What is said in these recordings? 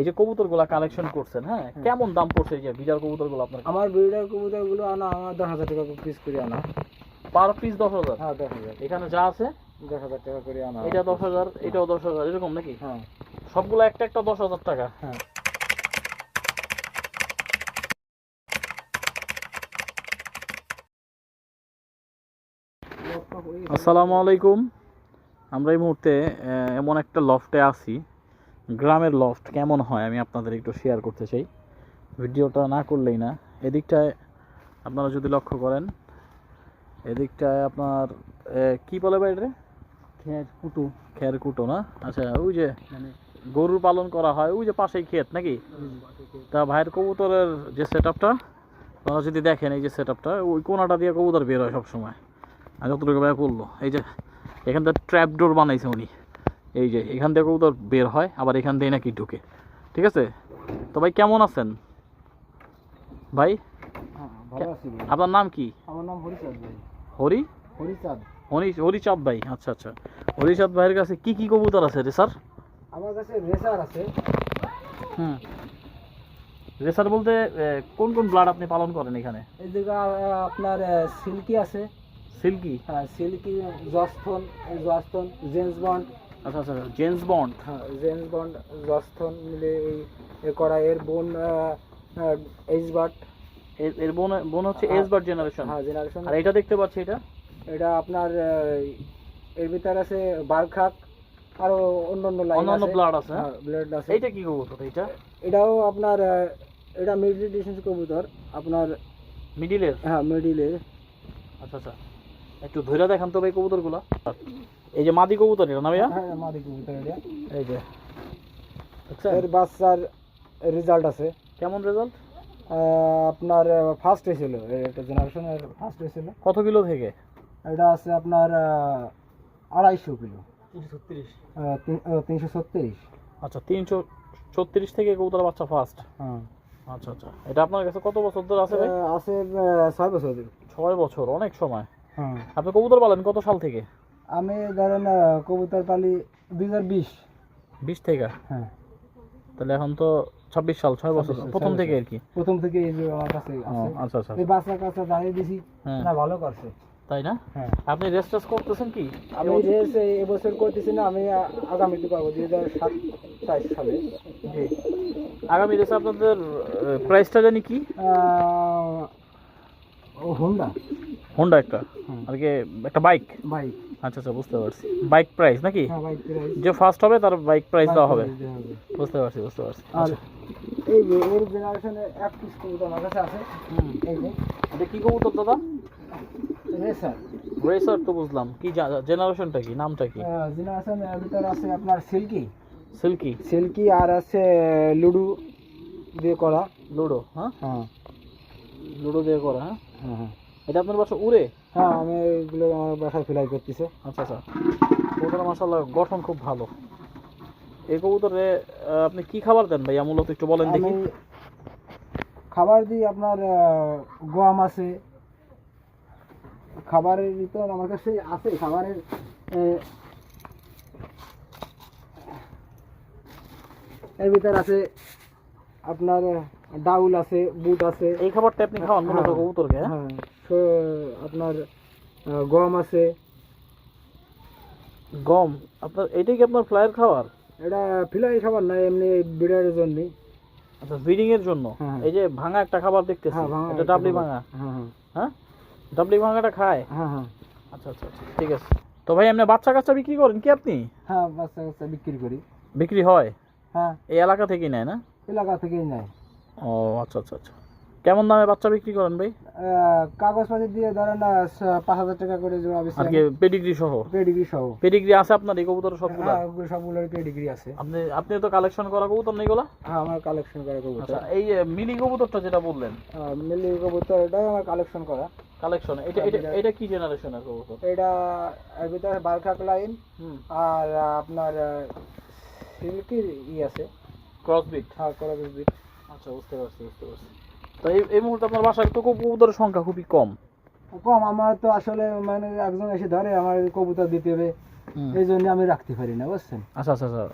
এই যে কবুতরগুলা কালেকশন করছেন হ্যাঁ? কেমন দাম পড়ছে এই যে বিজার কবুতরগুলো আপনার? আমার বিড়ার কবুতরগুলো আনা আমার দশ হাজার টাকা পিস করে আনা। পার পিস দশ হাজার? হ্যাঁ দশ হাজার। এখানে যা আছে? দশ হাজার টাকা করে আনা। এটা দশ হাজার এটাও দশ হাজার এরকম নাকি? হ্যাঁ। সবগুলো একটা একটা দশ হাজার টাকা। হ্যাঁ। আসসালামু আলাইকুম। আমরা এই মুহূর্তে এমন একটা লফটে আছি। গ্রামের লফট কেমন হয় আমি আপনাদের একটু শেয়ার করতে চাই। ভিডিওটা না করলেই না। এদিকটায় আপনারা যদি লক্ষ্য করেন এদিকটায় আপনার কি বলে বাইরে খের কুটু খের কুটো না? আচ্ছা ওই যে মানে গরুর পালন করা হয় ওই যে পাশেই ক্ষেত নাকি? তা ভাইয়ের কবুতরের যে সেট আপটা আপনারা যদি দেখেন এই যে সেট আপটা ওই কোনাটা দিয়ে কবুতর বের হয় সবসময়। আর যতটুকু ভাই করল এই যে এখানটা ট্র্যাপ ডোর বানাইছে উনি। এই যে এখান থেকে কবুতর বের হয় আবার এখান দিয়ে নাকি ঢুকে। ঠিক আছে? তো ভাই কেমন আছেন? ভাই। আপনার নাম কি? আমার নাম হরিচাঁদ ভাই। হরি? হরিচাঁদ। হরি হরিচাঁদ ভাই আচ্ছা আচ্ছা। হরিচাঁদ ভাইয়ের কাছে কি কি কবুতর আছে রে স্যার আমার কাছে রেসার আছে। হুম। রেসার বলতে কোন কোন ব্লাড আপনি পালন করেন এখানে? এদিকে আপনার সিল্কি আছে। সিল্কি? হ্যাঁ সিল্কি জস্থন জস্থন জেন্স বন্ড আচ্ছা আচ্ছা জেমস বন্ড হ্যাঁ জেমস বন্ড জস্থন মিলে এই করা এর বোন এইচ বাট এর বোন বোন হচ্ছে হ্যাঁ। বার জেনারেশন হ্যাঁ জেনারেশন আর এটা দেখতে পাচ্ছি এটা? এটা আপনার এর ভিতর আছে বারখাক আরও অন্যান্য লাইন অন্যান্য আছে। ব্লাড আছে হ্যাঁ? ব্লাড আছে। এইটা কি কবুতর এটা এটাও আপনার এটা মিডল ডিস্টেন্স কবুতর আপনার মিডিলের হ্যাঁ মিডিলে আচ্ছা আচ্ছা। একটু ধৈর্য দেখান তো ভাই কবুতরগুলো। এই যে মাদি কবুতর এটা না ভাইয়া? হ্যাঁ মাদি কবুতর এটা এই যে। দেখছেন? এর বাচ্চার রেজাল্ট আছে। কেমন রেজাল্ট আপনার ফার্স্ট হয়েছিল এটা জেনারেশনের ফার্স্ট হয়েছিল কত কিলো থেকে? এটা আছে আপনার আড়াইশো কিলো। তিনশো ছত্রিশ। আচ্ছা তিনশো ছত্রিশ থেকে কবুতর বাচ্চা ফার্স্ট হ্যাঁ। আচ্ছা আচ্ছা। এটা আপনার কাছে কত বছর ধরে আছে ভাই? আছে ছয় বছর ধরে। ছয় বছর অনেক সময়। হ্যাঁ। আপনি কবুতর পালেন কত সাল থেকে? আমি ধরেন কবুতর পালি দুই হাজার বিশ। বিশ থেকে? হ্যাঁ। তাহলে এখন তো ছাব্বিশ সাল ছয় বছর। প্রথম থেকে আর কি? প্রথম থেকে এই যে আমার কাছে আচ্ছা আচ্ছা এই বাচ্চার কাছে দাঁড়িয়ে দিছি হ্যাঁ। না ভালো করছে। তাই না? হ্যাঁ। আপনি রেস্ট টেস্ট করতেছেন কি? আমি রেস এবছর করতেছি না আমি আগামীতে পাবো দুই হাজার সাতাইশ সালে। জি। আগামী রেসে আপনাদের প্রাইসটা জানি কি? হোন্ডা হোন্ডা একটা। আর কি একটা বাইক বাইক আচ্ছা আচ্ছা বুঝতে পারছি। বাইক প্রাইস নাকি? হ্যাঁ যে ফার্স্ট হবে তার বাইক প্রাইস দেওয়া হবে। বুঝতে পারছি বুঝতে পারছি। আচ্ছা। এই যে এর জেনারেশনের এক পিস কবুতর আমার কাছে আছে। এই যে। এটা কি কবুতর দাদা? রেসার রেসার তো বুঝলাম। কি জেনারেশনটা কি? নামটা কি? জেনারেশন এর আছে আপনার সিল্কি সিল্কি সিল্কি আর আছে লুডু দিয়ে করা। লুডো হ্যাঁ? হ্যাঁ। লুডো দিয়ে করা হ্যাঁ? হ্যাঁ হ্যাঁ। এটা আপনার বাসা উড়ে? হ্যাঁ আমি এগুলো আমার বাসায় ফ্লাই করতেছে। আচ্ছা আচ্ছা। কবুতর মাসাল্লাহ গঠন খুব ভালো। এই কবুতরে আপনি কি খাবার দেন ভাইয়া? মূলত একটু বলেন দেখি। খাবার দিই আপনার আছে। খাবারের ভিতর আমার কাছে আছে খাবারের এর ভিতর আছে আপনার ডাউল আছে বুট আছে। এই খাবারটা আপনি খাওয়ান মূলত হ্যাঁ। কবুতরকে হ্যাঁ? হ্যাঁ তো আপনার গম আছে। গম? আপনার এটাই কি আপনার ফ্লাইয়ের খাবার? এটা ফিলাই খাবার না এমনি বিড়ারের জন্যই। আচ্ছা ব্রিডিং এর জন্য? হ্যাঁ। এই যে ভাঙা একটা খাবার দেখতেছি। হ্যাঁ ভাঙা এটা ডাবলি ভাঙা? হ্যাঁ হ্যাঁ। হ্যাঁ? ডাবলি ভাঙাটা খায়? হ্যাঁ হ্যাঁ। আচ্ছা আচ্ছা আচ্ছা ঠিক আছে। তো ভাই আপনি বাচ্চা কাচ্চা বিক্রি করেন কি আপনি? হ্যাঁ বাচ্চা কাচ্চা বিক্রি করি। বিক্রি হয়? হ্যাঁ। এই এলাকা থেকেই নেয় না? এলাকা থেকেই নেয়। ও আচ্ছা আচ্ছা আচ্ছা। কেমন দামে বাচ্চা বিক্রি করেন ভাই? কাগজপাতি দিয়ে ধরেন পাঁচ হাজার টাকা করে জোড়া বেশি আর কি পেডিগ্রি সহ? পেডিগ্রি সহ। পেডিগ্রি আছে আপনার এই কবুতর সবগুলো? হ্যাঁ সবগুলোর পেডিগ্রি আছে। আপনি আপনি তো কালেকশন করা কবুতর নেই গুলা হ্যাঁ আমার কালেকশন করা কবুতর। আচ্ছা এই মিনি কবুতরটা যেটা বললেন? মিলি কবুতর এটাই আমার কালেকশন করা। কালেকশন এটা এটা এটা কি জেনারেশনের কবুতর? এটা এর ভিতরে বারখাক লাইন আর আপনার সিল্কির ই আছে। ক্রসবিট হ্যাঁ করা বিট আচ্ছা বুঝতে পারছি বুঝতে পারছি। তো এই মুহূর্তে আপনার বাসায় তো কবুতরের সংখ্যা খুবই কম। কম আমার তো আসলে মানে একজন এসে ধরে আমার কবুতর দিতে হবে। এই জন্য আমি রাখতে পারি না বুঝছেন? আচ্ছা আচ্ছা আচ্ছা।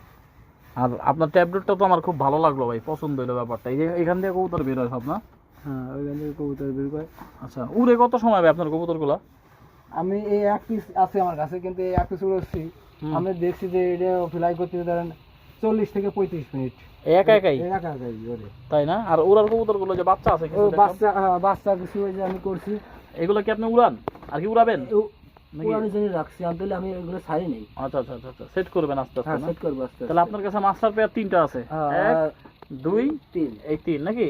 আর আপনার ট্যাবলেটটা তো আমার খুব ভালো লাগল ভাই পছন্দ হলো ব্যাপারটা। এই যে এখান থেকে কবুতর বের হয় না? হ্যাঁ ওইখান থেকে কবুতর বের করে আচ্ছা উড়ে কত সময় হবে আপনার কবুতরগুলা? আমি এই এক পিস আছে আমার কাছে কিন্তু এই এক পিস উড়েছি আমি দেখছি যে এটা ফ্লাই করতে ধরেন চল্লিশ থেকে পঁয়ত্রিশ মিনিট। একা একাই? একা একাই ওরে। তাই না? আর ওরার কবুতরগুলো যে বাচ্চা আছে কিছু বাচ্চা হ্যাঁ, বাচ্চা কিছু ওই যে আমি করছি। এগুলো কি আপনি উড়ান? আর কি উড়াবেন? নাকি? জন্য রাখছি। আনতে আমি এগুলো ছাড়ি নেই। আচ্ছা আচ্ছা আচ্ছা সেট করবেন আস্তে আস্তে হ্যাঁ সেট করব আস্তে তাহলে আপনার কাছে মাস্টার পেয়ার তিনটা আছে। হ্যাঁ, এক দুই তিন। এই তিন নাকি?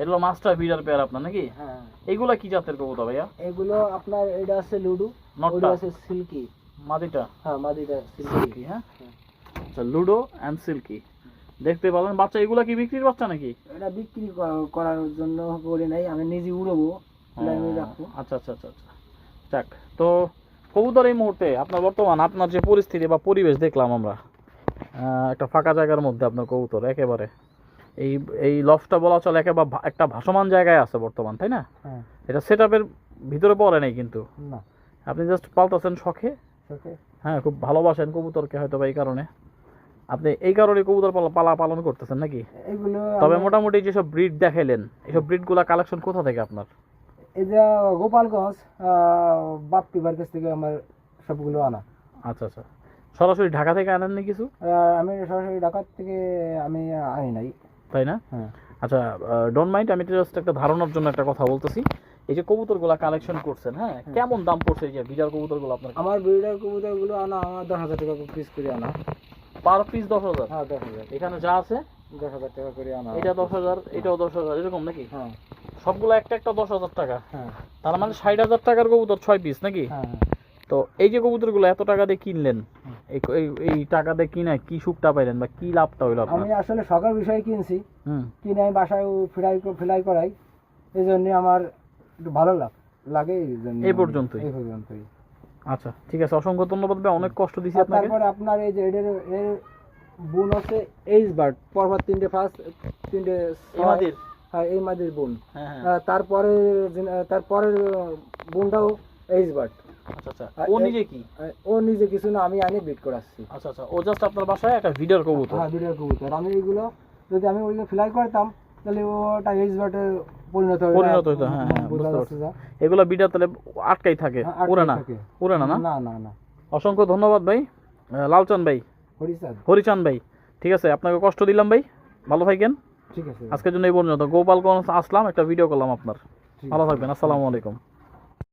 এগুলো মাস্টার বিডার পেয়ার আপনার নাকি? এইগুলা কি জাতের কবুতর ভাইয়া? এগুলো আপনার এটা আছে লুডু। নটটা? আছে সিল্কি। মাদিটা? হ্যাঁ মাদিটা সিল্কি হ্যাঁ। আচ্ছা লুডো অ্যান্ড সিল্কি। দেখতে পাবেন বাচ্চা এগুলা কি বিক্রির বাচ্চা নাকি? এটা বিক্রি করার জন্য করি নাই আমি নিজে উড়বো আচ্ছা আচ্ছা আচ্ছা আচ্ছা। যাক তো কবুতর এই মুহূর্তে আপনার বর্তমান আপনার যে পরিস্থিতি বা পরিবেশ দেখলাম আমরা একটা ফাঁকা জায়গার মধ্যে আপনার কবুতর একেবারে। এই এই লফটা বলা চলে একেবারে একটা ভাসমান জায়গায় আছে বর্তমান তাই না? হ্যাঁ। এটা সেট ভিতরে পড়ে নেই কিন্তু। না। আপনি জাস্ট পাল্টাছেন শখে? হ্যাঁ খুব ভালোবাসেন কবুতরকে হয়তো বা এই কারণে। আপনি এই কারণে কবুতর পালা পালা পালন করতেছেন নাকি? তবে মোটামুটি যেসব ব্রিড দেখাইলেন এইসব ব্রিডগুলা কালেকশন কোথা থেকে আপনার? এই যে গোপালগঞ্জ বাপ্পি বার কাছ থেকে আমার সবগুলো আনা। আচ্ছা আচ্ছা। সরাসরি ঢাকা থেকে আনেননি কিছু? আমি সরাসরি ঢাকার থেকে আমি আনি নাই। তাই না? হ্যাঁ। আচ্ছা ডোন্ট মাইন্ড আমি জাস্ট একটা ধারণার জন্য একটা কথা বলতেছি। এই যে কবুতরগুলা কালেকশন করছেন হ্যাঁ কেমন দাম পড়ছে এই যে বিজার কবুতরগুলো আপনার আমার ব্রিডার কবুতরগুলো আনা আমার দশ হাজার টাকা পিস করে আনা। পার পিস দশ হাজার। হ্যাঁ দশ হাজার। এখানে যা আছে দশ হাজার টাকা করে আনা এটা দশ হাজার এটাও দশ হাজার এরকম নাকি? হ্যাঁ। সবগুলো একটা একটা দশ হাজার টাকা। হ্যাঁ। তার মানে ষাট হাজার টাকার কবুতর ছয় পিস নাকি? হ্যাঁ তো এই যে কবুতরগুলো এত টাকা দিয়ে কিনলেন এই টাকা দিয়ে কিনে কি সুখটা পাইলেন বা কি লাভটা হইল আমি আসলে শখের বিষয়ে কিনছি। হুম। কিনে আমি বাসায় ফ্রাই ফ্রাই করাই। এই জন্য আমার একটু ভালো লাগ লাগে এই জন্য এই পর্যন্তই? এই পর্যন্তই। আচ্ছা ঠিক আছে অসংখ্য ধন্যবাদ ভাই অনেক কষ্ট দিছি আপনাকে। তারপরে আপনার এই যে এদের এর বোন হচ্ছে এইচ বার্ড পরপর তিনটে ফার্স্ট তিনটে ছয়। হ্যাঁ এই মাদের বোন। হ্যাঁ হ্যাঁ। তারপরে তারপরের বোনটাও এইচ বার্ড আচ্ছা। আচ্ছা ও নিজে কি? ও নিজে কিছু না আমি আনি বিট করাচ্ছি আচ্ছা আচ্ছা। ও জাস্ট আপনার বাসায় একটা ভিডিওর কবুতর হ্যাঁ দুটার কবুতর আমি এইগুলো যদি আমি ওইগুলো ফ্লাই করতাম তাহলে ওটা এইচ বার্ডে পরিণত হয়ে পরিণত হইতো হ্যাঁ, হ্যাঁ, বুঝতে এগুলো বিটা তাহলে আটকাই থাকে হ্যাঁ, উড়ে না। উড়ে না না? না না না। অসংখ্য ধন্যবাদ ভাই। লালচান ভাই। হরিচাঁদ। হরিচান ভাই। ঠিক আছে আপনাকে কষ্ট দিলাম ভাই। ভালো থাকেন। ঠিক আছে। আজকের জন্য এই পর্যন্ত। গোপালগঞ্জ আসলাম একটা ভিডিও করলাম আপনার। ভালো থাকবেন আসসালামু আলাইকুম।